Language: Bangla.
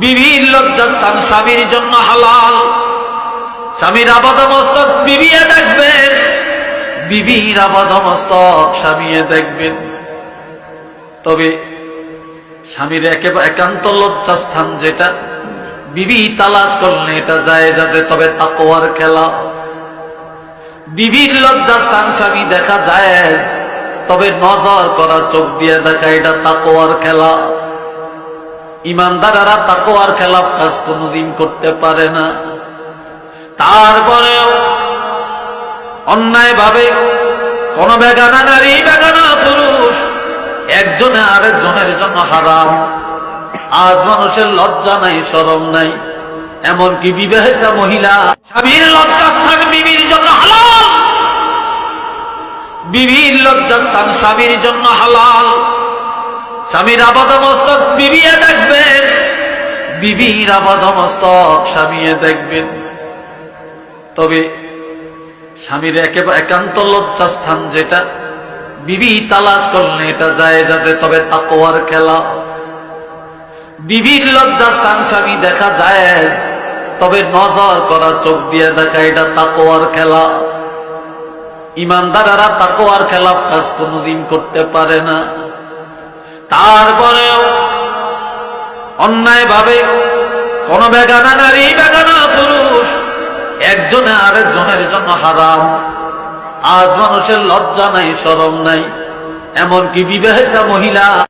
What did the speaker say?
বিবির লজ্জাস্থান স্বামীর জন্য হালাল। স্বামীর আপাদমস্তক বিবিয়ে দেখবেন। বিবির আপাদমস্তক স্বামীয়ে দেখবেন। তবে স্বামীর একেবারে একান্ত লজ্জাস্থান যেটা, বিবি তালাশ করলে এটা যায় যাচ্ছে তবে তাকোয়ার খেলা। বিবির লজ্জাস্থান স্বামী দেখা যায়, তবে নজর করা, চোখ দিয়ে দেখা, এটা তাকোয়ার খেলা। ইমানদারেরা তাকোয়ার খেলাফ কাজ কোনোদিন করতে পারে না। তারপরেও অন্যায় ভাবে কোন বেগানা নারী, বেগানা পুরুষ, একজনে আরেকজনের জন্য হারাম। আজ মানুষের লজ্জা নাই সরম নাই, এমনকি বিবাহিতা মহিলা। স্বামীর লজ্জাস্থান বিবির জন্য হালাল। বিবির লজ্জাস্থান স্বামীর জন্য হালাল। স্বামীর আপাদমস্তক বিবিয়ে দেখবেন। বিবির আপাদমস্তক স্বামীয়ে দেখবেন। তবে স্বামীর একেবারে একান্ত লজ্জাস্থান যেটা, বিবি তালাশ করলে এটা যায় যাচ্ছে তবে তাকোয়ার খেলা। বিবির লজ্জাস্থান স্বামী দেখা যায়, তবে নজর করা, চোখ দিয়ে দেখা এটা তাকোয়ার খেলা। ইমানদারেরা তাকোয়ার খেলাফ কাজ কোনোদিন করতে পারে না। তারপরেও অন্যায় ভাবে কোন বেগানা নারী, বেগানা পুরুষ, একজনে আরেকজনের জন্য হারাম। আজ মানুষের লজ্জা নাই সরম নাই, এমনকি বিবাহিতা মহিলা